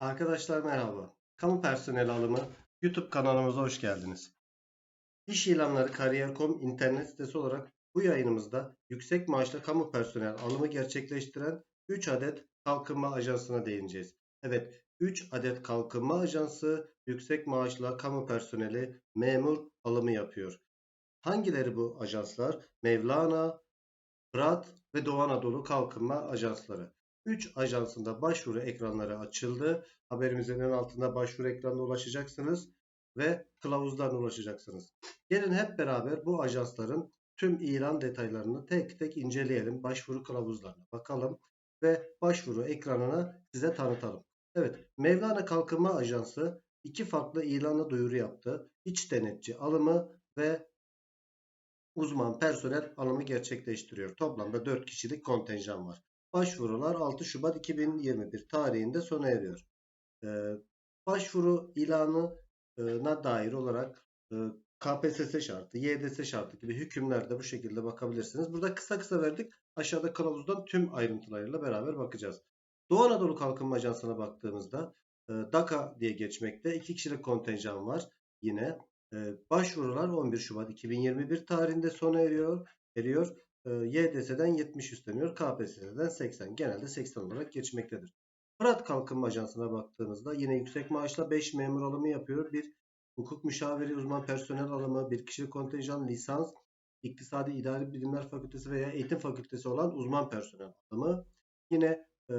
Arkadaşlar merhaba. Kamu personeli alımı YouTube kanalımıza hoş geldiniz. İş ilanları kariyer.com internet sitesi olarak bu yayınımızda yüksek maaşlı kamu personel alımı gerçekleştiren 3 adet kalkınma ajansına değineceğiz. Evet 3 adet kalkınma ajansı yüksek maaşlı kamu personeli memur alımı yapıyor. Hangileri bu ajanslar? Mevlana, Fırat ve Doğu Anadolu Kalkınma Ajansları. 3 ajansında başvuru ekranları açıldı. Haberimizin en altında başvuru ekranına ulaşacaksınız ve kılavuzdan ulaşacaksınız. Gelin hep beraber bu ajansların tüm ilan detaylarını tek tek inceleyelim. Başvuru kılavuzlarına bakalım ve başvuru ekranına size tanıtalım. Evet, Mevlana Kalkınma Ajansı iki farklı ilanla duyuru yaptı. İç denetçi alımı ve uzman personel alımı gerçekleştiriyor. Toplamda 4 kişilik kontenjan var. Başvurular 6 Şubat 2021 tarihinde sona eriyor. Ee, başvuru ilanına dair olarak e, KPSS şartı, YDS şartı gibi hükümlerde bu şekilde bakabilirsiniz. Burada kısa kısa verdik. Aşağıda kılavuzdan tüm ayrıntılarıyla beraber bakacağız. Doğu Anadolu Kalkınma Ajansı'na baktığımızda e, DAKA diye geçmekte. 2 kişilik kontenjan var. Yine e, başvurular 11 Şubat 2021 tarihinde sona eriyor. eriyor. E, YDS'den 70 üstleniyor. KPSS'den 80. Genelde 80 olarak geçmektedir. Fırat Kalkınma Ajansı'na baktığımızda yine yüksek maaşla 5 memur alımı yapıyor. Bir hukuk müşaviri uzman personel alımı, bir kişilik kontenjan lisans, İktisadi İdari Bilimler Fakültesi veya Eğitim Fakültesi olan uzman personel alımı. Yine e,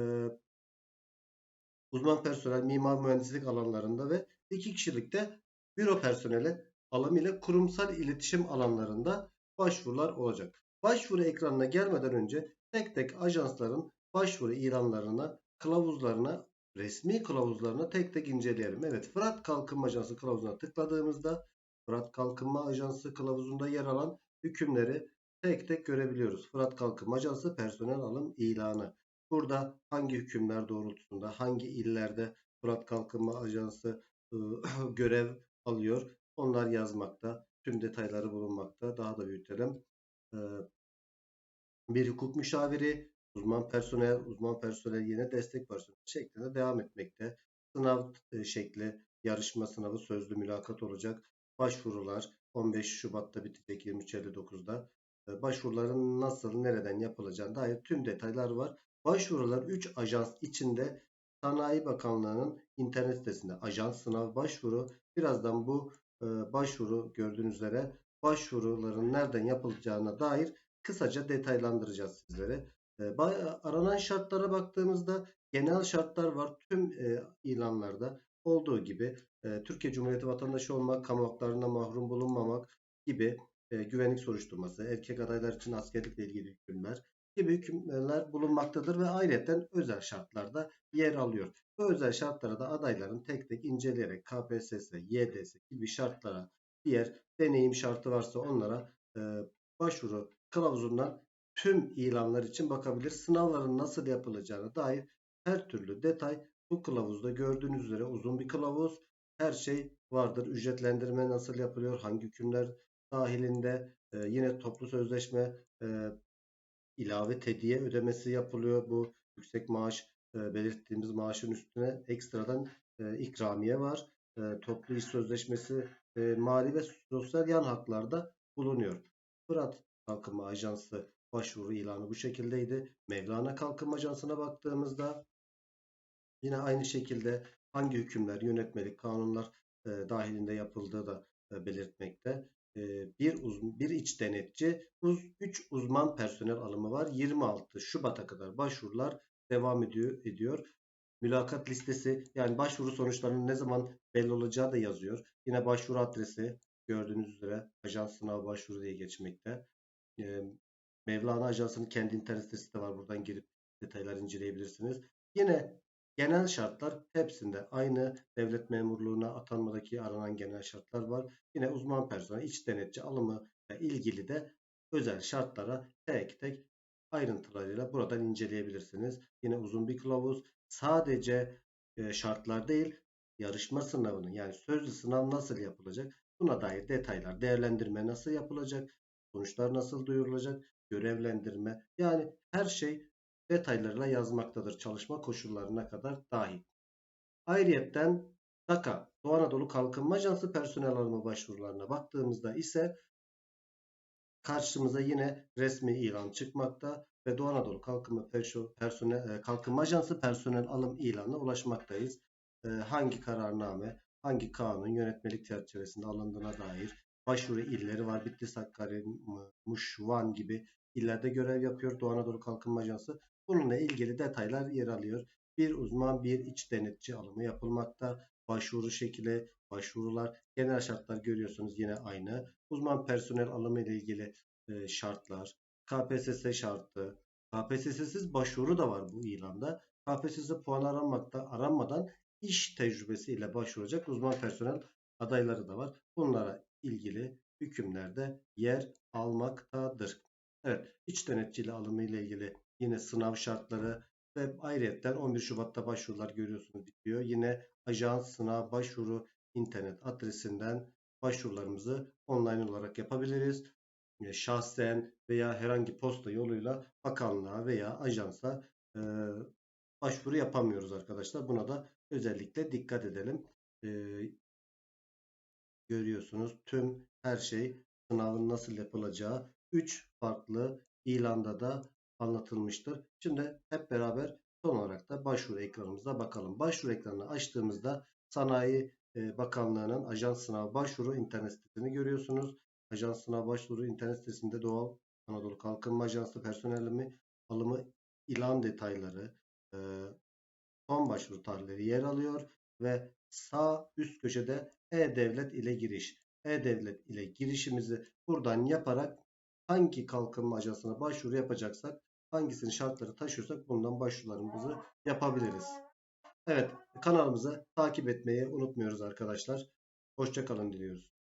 uzman personel mimar mühendislik alanlarında ve iki kişilikte büro personeli alımı ile kurumsal iletişim alanlarında başvurular olacak. Başvuru ekranına gelmeden önce tek tek ajansların başvuru ilanlarına, kılavuzlarına, resmi kılavuzlarına tek tek inceleyelim. Evet Fırat Kalkınma Ajansı kılavuzuna tıkladığımızda Fırat Kalkınma Ajansı kılavuzunda yer alan hükümleri tek tek görebiliyoruz. Fırat Kalkınma Ajansı personel alım ilanı. Burada hangi hükümler doğrultusunda, hangi illerde Fırat Kalkınma Ajansı ıı, görev alıyor onlar yazmakta. Tüm detayları bulunmakta. Daha da büyütelim. Bir hukuk müşaviri, uzman personel, uzman personel yine destek personel şeklinde devam etmekte. Sınav şekli, yarışma sınavı sözlü mülakat olacak. Başvurular 15 Şubat'ta bitecek 23.59'da. Başvuruların nasıl, nereden yapılacağına dair tüm detaylar var. Başvurular 3 ajans içinde Sanayi Bakanlığı'nın internet sitesinde ajans sınav başvuru. Birazdan bu başvuru gördüğünüz üzere başvuruların nereden yapılacağına dair kısaca detaylandıracağız sizlere. Aranan şartlara baktığımızda genel şartlar var. Tüm ilanlarda olduğu gibi Türkiye Cumhuriyeti vatandaşı olmak, kamu haklarına mahrum bulunmamak gibi güvenlik soruşturması, erkek adaylar için askerlikle ilgili hükümler gibi hükümler bulunmaktadır ve ayrıca özel şartlarda yer alıyor. Bu özel şartlara da adayların tek tek inceleyerek KPSS, YDS gibi şartlara diğer deneyim şartı varsa onlara e, başvuru kılavuzundan tüm ilanlar için bakabilir. Sınavların nasıl yapılacağına dair her türlü detay bu kılavuzda gördüğünüz üzere uzun bir kılavuz. Her şey vardır. Ücretlendirme nasıl yapılıyor? Hangi hükümler dahilinde? E, yine toplu sözleşme e, ilave tediye ödemesi yapılıyor. Bu yüksek maaş e, belirttiğimiz maaşın üstüne ekstradan e, ikramiye var. E, toplu iş sözleşmesi e, mali ve sosyal yan haklarda bulunuyor. Fırat Kalkınma Ajansı başvuru ilanı bu şekildeydi. Mevlana Kalkınma Ajansı'na baktığımızda yine aynı şekilde hangi hükümler, yönetmelik, kanunlar e, dahilinde yapıldığı da e, belirtmekte. E, bir, uz, bir iç denetçi, uz, 3 uzman personel alımı var. 26 Şubat'a kadar başvurular devam ediyor. ediyor. Mülakat listesi yani başvuru sonuçlarının ne zaman belli olacağı da yazıyor. Yine başvuru adresi gördüğünüz üzere ajans sınav başvuru diye geçmekte. Ee, Mevlana Ajansı'nın kendi internet sitesi de var. Buradan girip detaylar inceleyebilirsiniz. Yine genel şartlar hepsinde aynı devlet memurluğuna atanmadaki aranan genel şartlar var. Yine uzman personel, iç denetçi alımı ile ilgili de özel şartlara tek tek ayrıntılarıyla buradan inceleyebilirsiniz. Yine uzun bir kılavuz. Sadece e, şartlar değil, yarışma sınavının yani sözlü sınav nasıl yapılacak? Buna dair detaylar, değerlendirme nasıl yapılacak? Sonuçlar nasıl duyurulacak? Görevlendirme yani her şey detaylarıyla yazmaktadır. Çalışma koşullarına kadar dahil. Ayrıyetten DAKA, Doğu Anadolu Kalkınma Ajansı personel alımı başvurularına baktığımızda ise karşımıza yine resmi ilan çıkmakta ve Doğu Anadolu Kalkınma, Perso- personel, e, Kalkınma Ajansı personel alım ilanına ulaşmaktayız. E, hangi kararname, hangi kanun yönetmelik çerçevesinde alındığına dair başvuru illeri var. Bitlis, Hakkari, Muş, Van gibi illerde görev yapıyor Doğu Anadolu Kalkınma Ajansı. Bununla ilgili detaylar yer alıyor. Bir uzman, bir iç denetçi alımı yapılmakta. Başvuru şekli, başvurular, genel şartlar görüyorsunuz yine aynı. Uzman personel alımı ile ilgili e, şartlar, KPSS şartı, KPSS'siz başvuru da var bu ilanda. KPSS puan aranmakta, aranmadan iş tecrübesi ile başvuracak uzman personel adayları da var. Bunlara ilgili hükümlerde yer almaktadır. Evet, iç denetçili alımı ile ilgili yine sınav şartları ve ayrıyetten 11 Şubat'ta başvurular görüyorsunuz bitiyor. Yine ajans sınav başvuru internet adresinden başvurularımızı online olarak yapabiliriz. E, Şahsen veya herhangi posta yoluyla bakanlığa veya ajansa e, başvuru yapamıyoruz arkadaşlar. Buna da özellikle dikkat edelim. E, görüyorsunuz tüm her şey sınavın nasıl yapılacağı 3 farklı ilanda da anlatılmıştır. Şimdi hep beraber son olarak da başvuru ekranımıza bakalım. Başvuru ekranını açtığımızda Sanayi e, Bakanlığı'nın ajans sınav başvuru internet sitesini görüyorsunuz. Ajans sınav başvuru internet sitesinde Doğal Anadolu Kalkınma Ajansı personel alımı, alımı ilan detayları, e, son başvuru tarihleri yer alıyor ve sağ üst köşede e-Devlet ile giriş. E-Devlet ile girişimizi buradan yaparak hangi kalkınma ajansına başvuru yapacaksak, hangisinin şartları taşıyorsak bundan başvurularımızı yapabiliriz. Evet, kanalımızı takip etmeyi unutmuyoruz arkadaşlar. Hoşça kalın diliyoruz.